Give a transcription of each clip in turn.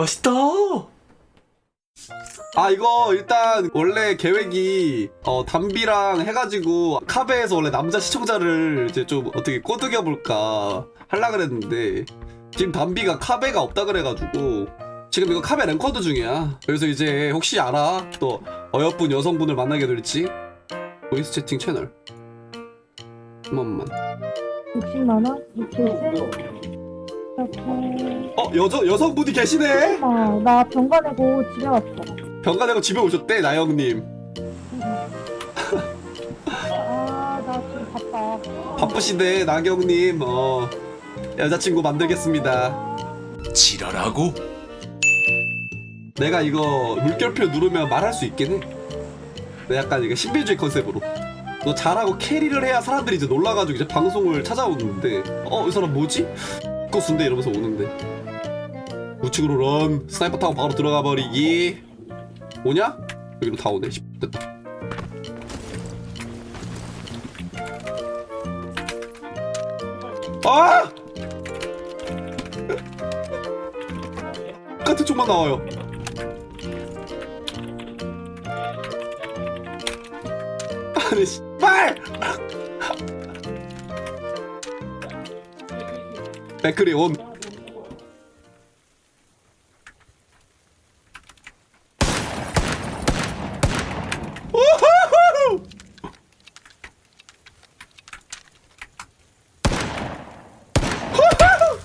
맛있다. 아 이거 일단 원래 계획이 어 담비랑 해가지고 카베에서 원래 남자 시청자를 이제 좀 어떻게 꼬드겨 볼까 할라 그랬는데 지금 담비가 카베가 없다 그래가지고 지금 이거 카베 랭커드 중이야. 그래서 이제 혹시 알아 또 어여쁜 여성분을 만나게 될지 보이스 채팅 채널 잠깐만 60만 원? 이렇게 이렇게 어 여자 여성분이 계시네. 어, 나 병가 내고 집에 왔어. 병가 내고 집에 오셨대 나영님. 아 나 지금 바빠. 바쁘시대 나경님 어 여자친구 만들겠습니다. 지랄하고? 내가 이거 물결표 누르면 말할 수 해. 내가 약간 이게 신비주의 컨셉으로. 너 잘하고 캐리를 해야 사람들이 이제 놀라가지고 이제 방송을 찾아오는데. 어 이 사람 뭐지? 코스인데 이러면서 오는데. 우측으로 런 스나이퍼 타고 바로 들어가 버리기. 오냐? 여기로 다 오네. 씨, 됐다 아! 같은 쪽만 나와요. 아니 씨발 백클이 온 우후후! 후후!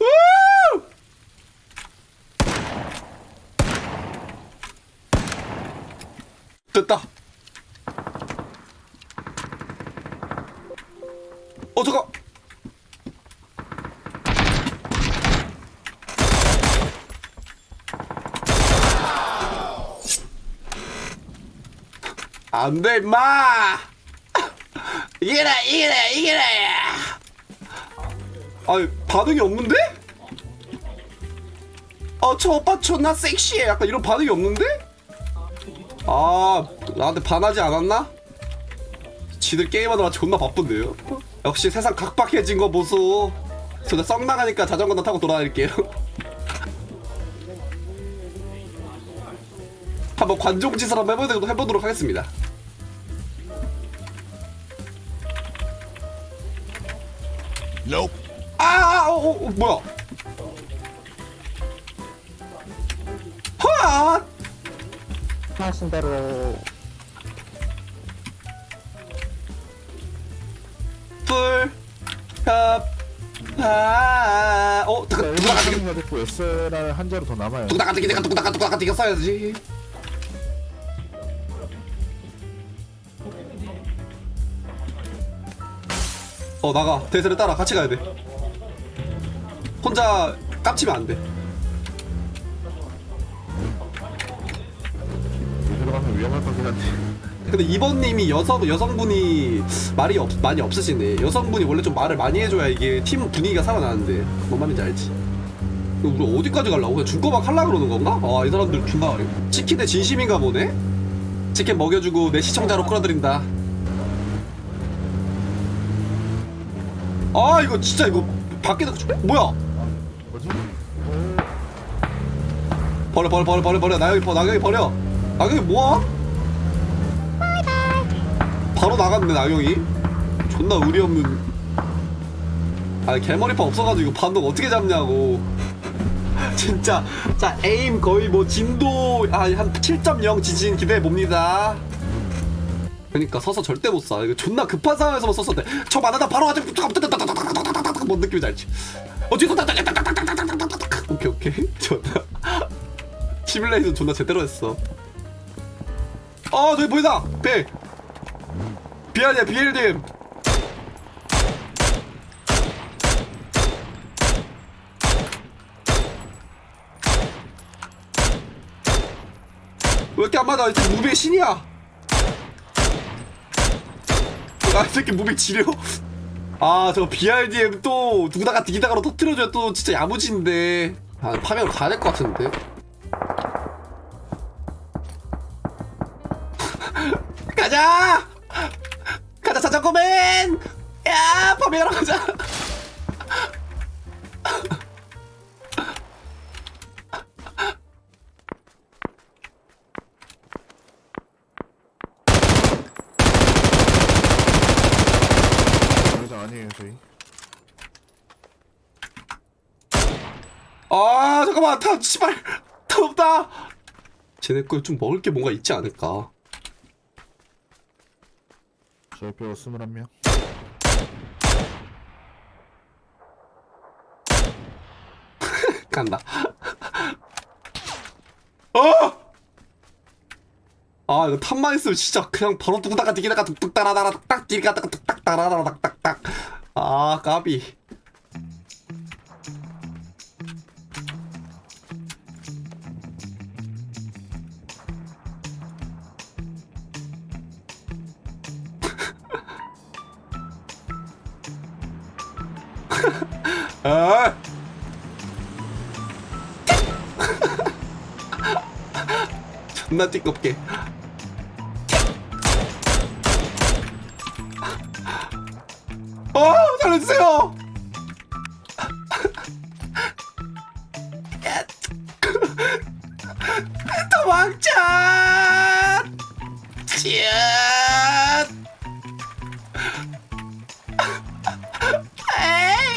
우! 됐다. 어 잠깐. 안돼 임마. 이겨라 이겨라 이겨라. 아니 반응이 없는데? 어저 오빠 존나 섹시해 약간 이런 반응이 없는데? 아 나한테 반하지 않았나? 지들 게임하느라 존나 바쁜데요 역시 세상 각박해진 거 보소 저썩 나가니까 자전거나 타고 돌아다닐게요 한번 관종짓을 한번 해보도록, 해보도록 하겠습니다 Nope. 아, 아, 어, 어, 어, 뭐야? 헛! 하신 대로 협, 아, 어, 두가, 두가, 가득, 가 됐고 SLR 한 자로 더 남아요. 두가, 가득, 두가, 두가, 두가, 가득, 이거 써야지. 어, 나가. 대세를 따라. 같이 가야 돼. 혼자 깝치면 안 돼. 들어가면 위험할 것 같긴 한데. 근데 이번님이 여성 여성분이 말이 없, 많이 없으시네. 여성분이 원래 좀 말을 많이 해줘야 이게 팀 분위기가 살아나는데 뭔 말인지 알지? 우리 어디까지 가려고? 그냥 중고막 하려 그러는 건가? 아 이 사람들 존나 치킨에 진심인가 보네. 치킨 먹여주고 내 시청자로 끌어들인다. 아 이거 진짜 이거 밖에서 뭐야? 버려 버려 버려 버려 버려 나경이 버려 나경이 버려 나경이 뭐야? 바로 나갔네 나경이. 존나 의리 없는. 아 개머리파 없어가지고 반동 어떻게 잡냐고. 진짜. 자 에임 거의 뭐 진도 아, 한 7.0 지진 기대해 봅니다. 그러니까 서서 절대 못쏴. 이거 존나 급한 상황에서만 썼을 때저 만나다 바로 하자 뭔 느낌인지 알지? 어 뒤에서 오케이 오케이. 존나. 시뮬레이션 존나 제대로 했어. 어, 저기 보이다! 배! 비아니야, 비엘님! 왜 이렇게 안 맞아? 이 새끼 무비의 신이야! 아, 이 새끼 무비 지려? 아, 저 BRDM 또 누구다가 디기다가로 터트려줘야 또 진짜 야무진데. 아, 파멸 가야 될 것 같은데. 가자 가 자 자전거맨 야 파밍하러 가자. 여자 아니에요 저희. 아 잠깐만. 다 씨발. 다 없다. 쟤네 거 좀 먹을 게 뭔가 있지 않을까 저 옆에 21명 간다 어! 아 이거 탑만 있으면 진짜 그냥 바로 뚝딱가 디기다가 뚝뚝 따라다라 뚝딱 디기다가 뚝딱 따라다라 딱딱딱 아 까비 존나 띠껍게. 어 살려주세요! 도망쳐 얏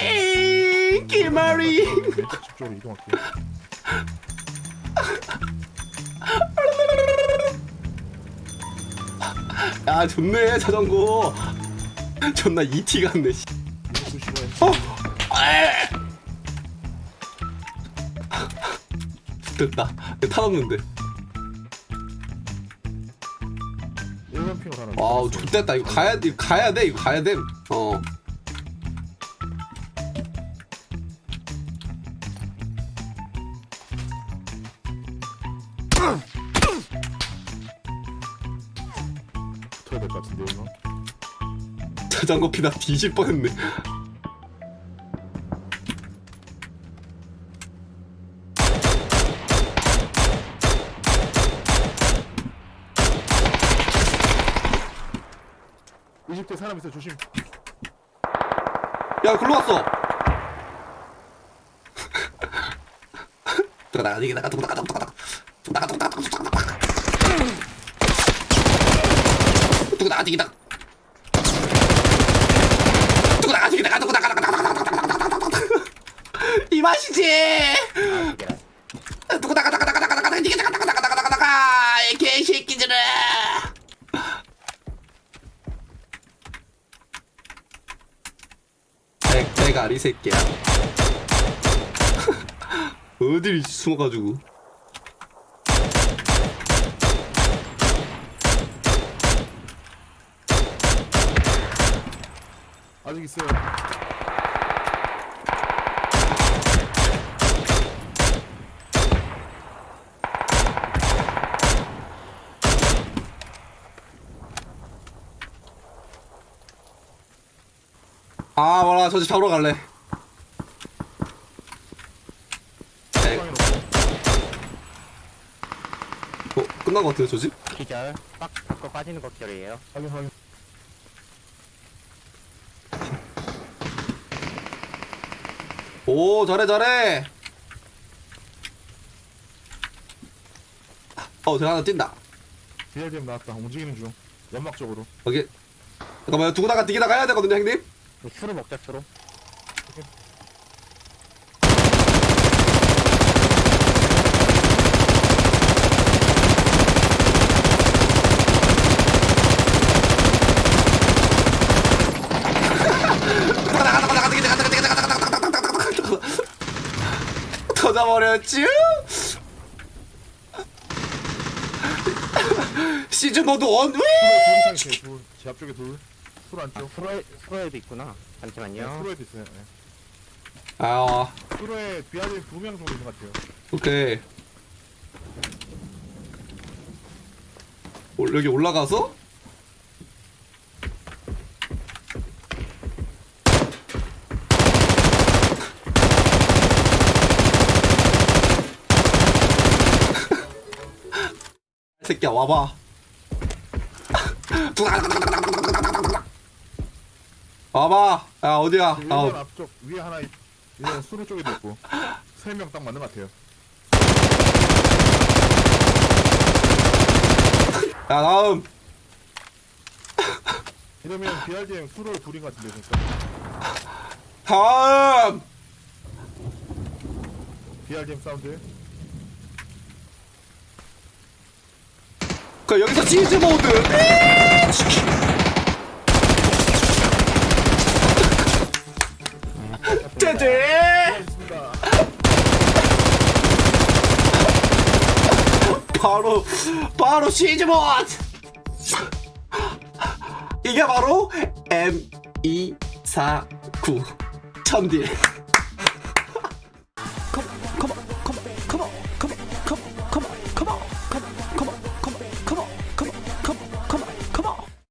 에이 집 쪽으로 이동할게요 야 좋네 자전거. 존나 ET 같네 씨. 어? 에이. 됐다. 타 없는데. 1번 핑으로 하나 아우 좋됐다. 이거 가야 돼 이거 가야 돼 이거 가야 돼어 붙어야 될 것 같은데 이거 자전거 피다 뒤질 뻔했네 이집대 사람 있어 조심 야 글로 왔어 뚜가다가 이기다가 뚜가다가 뚜가다가 뚜가다가 뚜가다가 뚜가다가 뚜가다가 이기다가 뚜가다가 이기다가 뚜가다가 이 맛이지 뚜가다가 뚜가다가 뚜가다가 이기다가 뚜가다가 뚜가다 가 이 개새끼들아 대, 대가리 새끼야 어딜 숨어가지고 아직 있어요. 아 뭐라 저 집 잡으러 갈래. 네, 어, 끝난 것 같아요 저 집? 기절. 빡 바꿔 빠지는 거 기절이에요. 확인 확인 오 잘해 잘해. 어 제가 하나 뛴다. DLDM 나왔다. 움직이는 중. 연막 쪽으로. 여기 잠깐만요. 두고다가 디기다 가야 되거든요 형님. 술을 먹자 술을 터져버렸쥬 시즌 모드 원 있어요 둘제 앞쪽에 둘술 아 안쪽. 프로에 프로에도 있구나. 잠시만요. 수로에도 있어요. 네. 아 수로에 비아진 두명 정도 있는 것 같아요. 오케이. 올- 여기 올라가서 새끼야 와봐. 봐봐. 야 어디야? 그 아, 1번 앞쪽 위에 하나 있- 위에 수로 쪽에도 있고. 세 명 딱 맞는 것 같아요. 야 다음. 이러면 BRDM 수로 둘인 것 같은데 진짜. 다음. BRDM 사운드 그 여기서 치즈 모드. 쟤쟤 있습니다 바로 바로 시즈 모드. 이게 바로 M249 천딜